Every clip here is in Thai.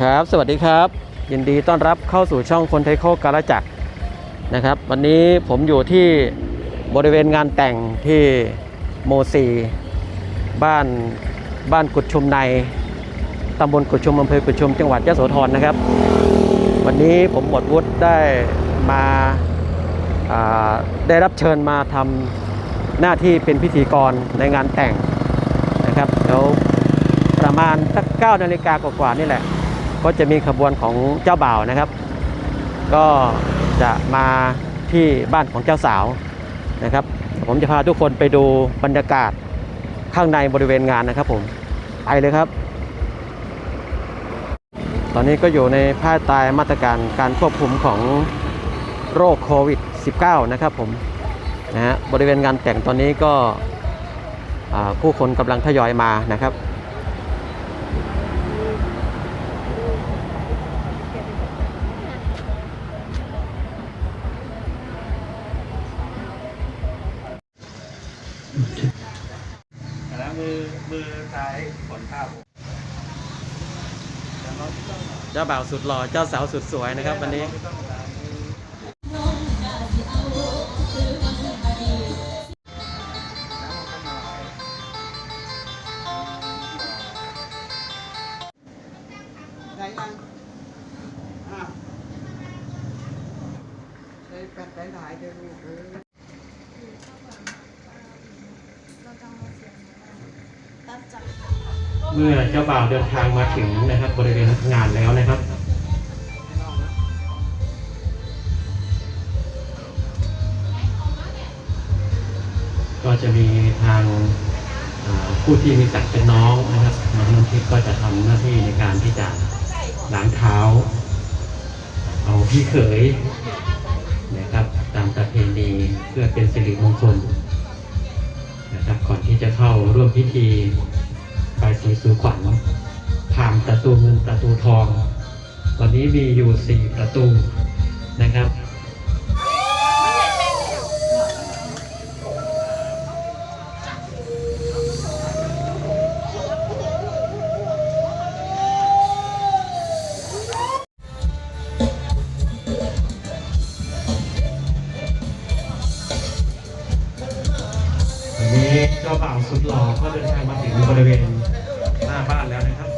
ครับ สวัสดีครับ ยินดีต้อนรับเข้าสู่ช่องคนไทยโคกาลจักรนะครับ วันนี้ผมอยู่ที่บริเวณงานแต่งที่โมซีบ้านบ้านกุดชุมในตำบลกุดชุมอำเภอกุดชุมจังหวัดยะโสธรนะครับ วันนี้ผมหมดวุฒิได้มาาได้รับเชิญมาทำหน้าที่เป็นพิธีกรในงานแต่งนะครับเดี๋ยวประมาณสัก9นาฬิกากว่าๆนี่แหละ ก็จะมีขบวนของเจ้าบ่าวนะครับ ก็จะมาที่บ้านของเจ้าสาวนะครับ ผมจะพาทุกคนไปดูบรรยากาศข้างในบริเวณงานนะครับผมไปเลยครับ ตอนนี้ก็อยู่ในภายใต้มาตรการการควบคุมของโรคโควิด -19 นะครับผมนะฮะบริเวณงานแต่งตอนนี้ก็ผู้คนกำลังทยอยมานะครับ แล้วมือมือซ้ายขนข้าวเจ้าบ่าวสุดหล่อ เจ้าสาวสุดสวยนะครับ วันนี้ได้ยังอะได้แปดได้หลายเดี๋ยวลูกเอ้ย เมื่อเจ้าบ่าวเดินทางมาถึงนะครับบริเวณงานแล้วนะครับก็จะมีทางผู้ที่มีศักดิ์เป็นน้องนะครับน้องน้ำทิพย์ก็จะทำหน้าที่ในการที่จะล้างเท้า เอาพี่เขยนะครับตามประเพณีเพื่อเป็นสิริมงคลนะครับก่อนที่จะเข้าร่วมพิธีายสีสู่ขวัญผ่านประตูเงินประตูทอง วันนี้มีอยู่สี่ประตูนะครับ นนี้เจ้าบ่าวสุดหล่อก็เดินทางมาถึงบริเวณหน้าบ้านแล้วนะครับ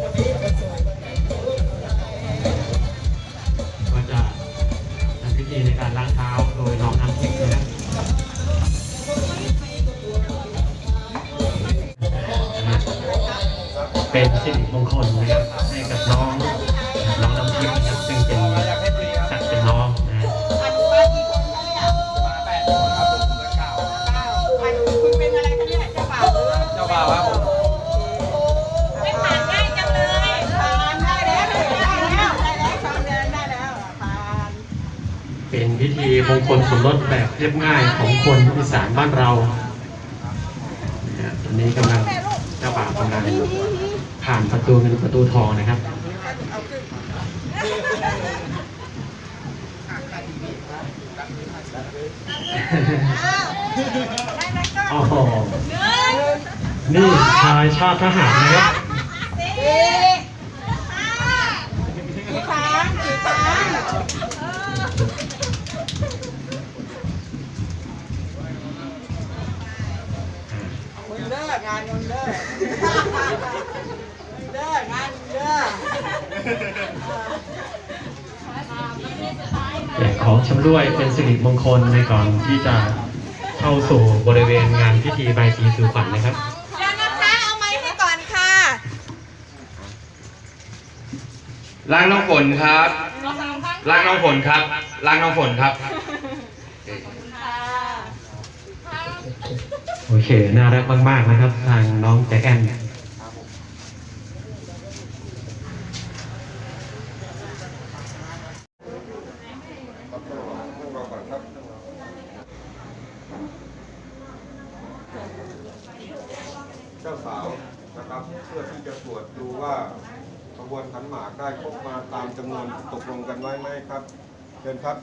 ก็จะทำพิธีในการล้างเท้าโดยน้องน้ำทิพย์นะครับเป็นสิริมงคลนะครับให้กับน้อง มงคลสมรสแบบเรียบง่ายของคนอีสานบ้านเราตอนนี้กำลังเจ้าบ่าวกำลังผ่านประตูเงินประตูทองนะครับอาขึ้นโอ้โหนี่ชายชาติทหารนะครับ กของชำร่วยเป็นสิริมงคลในก่อนที่จะเข้าสู่บริเวณงานพิธีใบายสีสู่ขวัญนะครับ เดี๋ยวนะคะเอาไม้ให้ก่อนค่ะล้างน้องฝนครับล้างน้องฝนครับล้างน้องฝนครับโอเค น่ารักมาก ๆ นะครับ ทางน้องแจ็คแอน เพื่อที่จะตรวจดูว่าขบวนขันหมากได้ครบมาตามจำนวนตกลงกันไว้ไหมครับเชิญครับ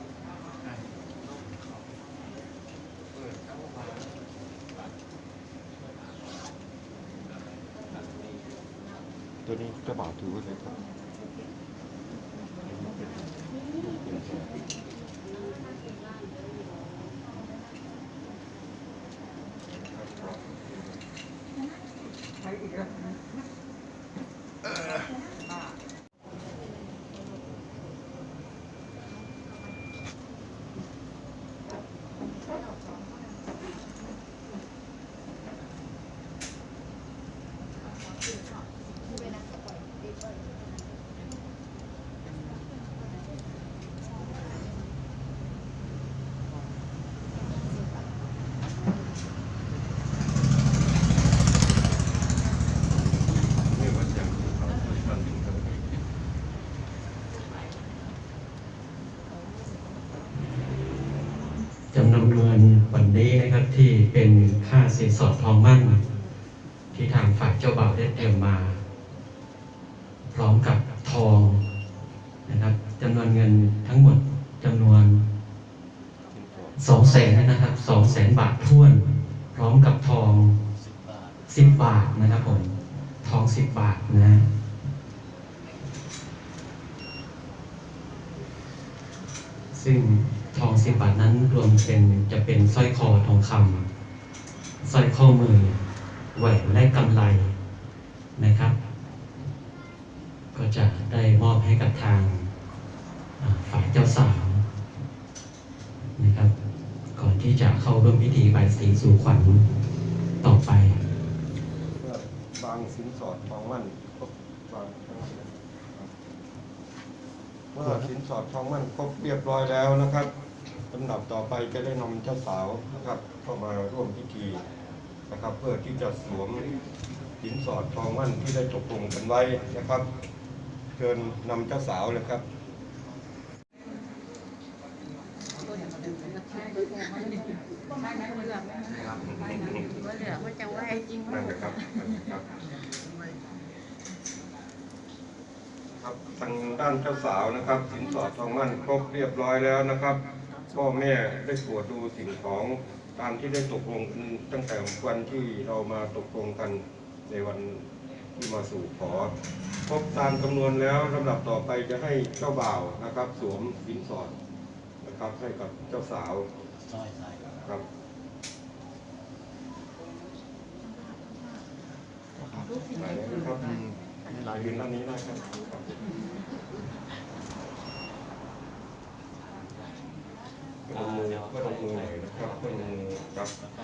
ตัวนี้กระาบ่าวถือไว้เลยครับ ค่าสินสอดทองมั่น ที่ทางฝ่ายเจ้าบ่าวได้เตรียมมา พร้อมกับทองนะครับจำนวนเงินทั้งหมดจำนวนสองแสนนะครับสองแสนบาทท้วน พร้อมกับทองสิบบาทนะครับผมทองสิบบาทนะซึ่งทองสิบบาทนั้นรวมเป็นจะเป็นสร้อยคอทองคำ สร้อยข้อมือ แหวนและกำไลนะครับ ก็จะได้มอบให้กับทางฝ่ายเจ้าสาวนะครับ ก่อนที่จะเข้าร่วมพิธีใบสีสู่ขวัญต่อไปเพื่อบางสินสอดทองมั่นบวางเมื่อสินสอดทองมั่นครบเรียบร้อยแล้วนะครับลำดับต่อไปจะได้นำเจ้าสาวนะครับเข้ามาร่วมพิธี นะครับ เพื่อที่จะสวมสินสอดทองมั่นที่ได้ตกลงกันไว้นะครับเชิญนำเจ้าสาวเลยครับนั่นนะครับนั่นนะครับครับทางด้านเจ้าสาวนะครับ สินสอดทองมั่นครบเรียบร้อยแล้วนะครับพ่อแม่ได้ตรวจดูสิ่งของ ตามที่ได้ตกลงกันตั้งแต่วันที่เรามาตกลงกันในวันที่มาสู่ขอครบตามจำนวนแล้วลำดับต่อไปจะให้เจ้าบ่าวนะครับ สวมสินสอดนะครับให้กับเจ้าสาวครับหลายนะครับหลายยืนด้านนี้ได้ครับ ก็ลงมือก็ลงมือหน่อยนะครับก็ลงมือครับจะ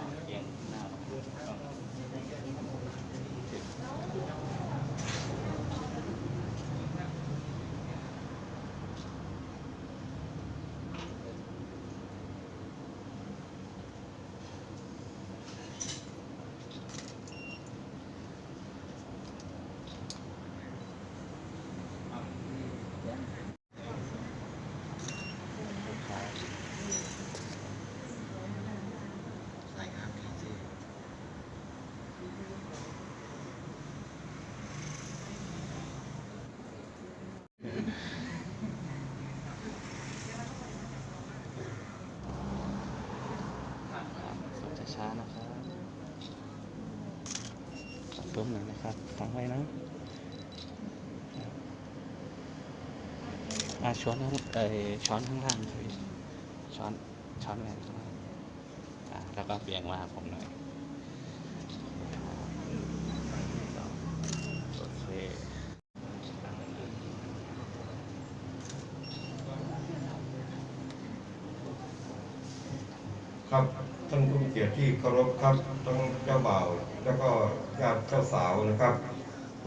ช้านะครับเพิ่มหน่อยนะครับฟังไว้นะอาช้อนข้างเออช้อนข้างล่างครับพี่ช้อนช้อนแรงข้างล่างอ่าแล้วก็เบี่ยงมาหาผมหน่อยโอเคครับ ท่านผู้มีเกียรติที่เคารพครับทั้งเจ้าบ่าว แล้วก็ญาติเจ้าสาวนะครับ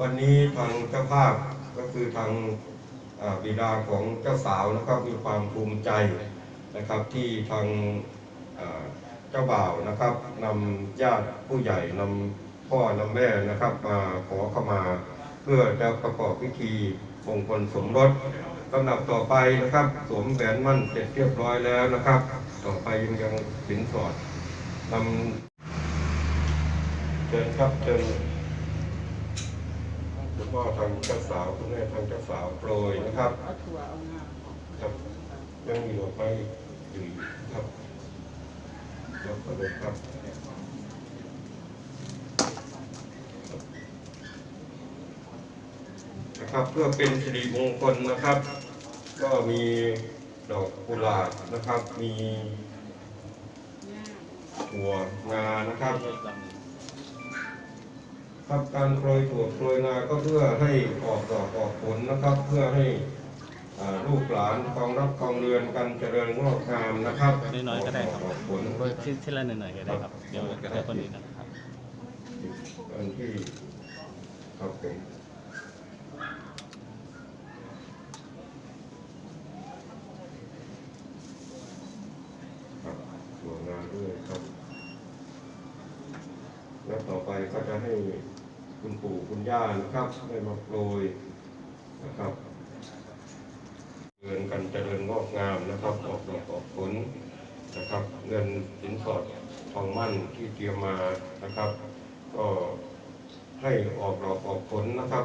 วันนี้ทางเจ้าภาพก็คือทางบิดาของเจ้าสาวนะครับมีความภูมิใจนะครับที่ทางเจ้าบ่าวนะครับนำญาติผู้ใหญ่นำพ่อนำแม่นะครับมาขอเข้ามา เพื่อจะประกอบพิธีมงคลสมรสลำดับต่อไปนะครับ สวมแหวนมั่นเสร็จเรียบร้อยแล้วนะครับ ต่อไปยังยังสินสอด นำเชิญครับเชิญคุณพ่อทางเจ้าสาวคุณแม่ทางเจ้าสาวโปรยนะครับครับยังมีดอกไม้อยู่ครับยกไปเลยครับนะครับเพื่อเป็นสิริมงคลนะครับ ก็มีดอกกุหลาบนะครับ มี ถั่วงานะครับครับการโปรยถั่วโปรยงาก็เพื่อให้ออกดอกออกผลนะครับ เพื่อให้อ่าลูกหลานครองรับครองเรือนกันเจริญงอกงามนะครับน้อยๆก็ได้ครับออกผลที่ที่ละหน่อยๆก็ได้ครับเดี๋ยวเดี๋ยวคนอื่นนะครับอันที่ครับผมครับสวยงามด้วยครับ แล้วต่อไป ก็จะให้คุณปู่คุณย่านะครับได้มาโปรยนะครับเดินกันเจริญงอกงามนะครับออกดอกออกผลนะครับ เงินสินสอดทองมั่นที่เตรียมมานะครับ ก็ให้ออกดอกออกผลนะครับ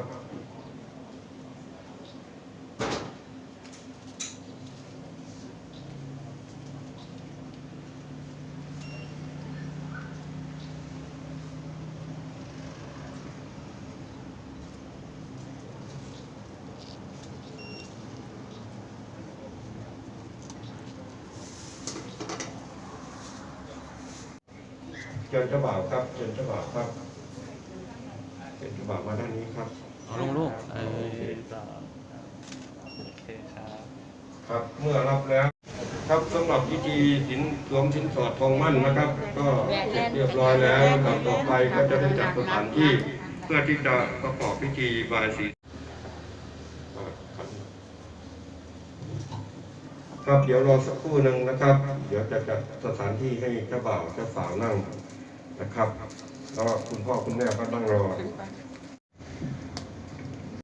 เชิญเจ้าบ่าวครับเชิญเจ้าบ่าวครับเชิญเจ้าบ่าวมาด้านนี้ครับเอาลงลูกเอโออเคต่อโอเคครับครับเมื่อรับแล้ว ครับสำหรับพิธีสินสวมสินสอดทองมั่นนะครับ ก็เสร็จเรียบร้อยแล้วลำต่อไปก็จะได้จัดสถานที่เพื่อที่จะประกอบพิธีบายสีครับเดี๋ยวรอสักครู่หนึ่งนะครับ เดี๋ยวจะจัดสถานที่ให้เจ้าบ่าวเจ้าสาวนั่ง นะครับแล้วก็คุณพ่อคุณแม่ก็ต้องรอ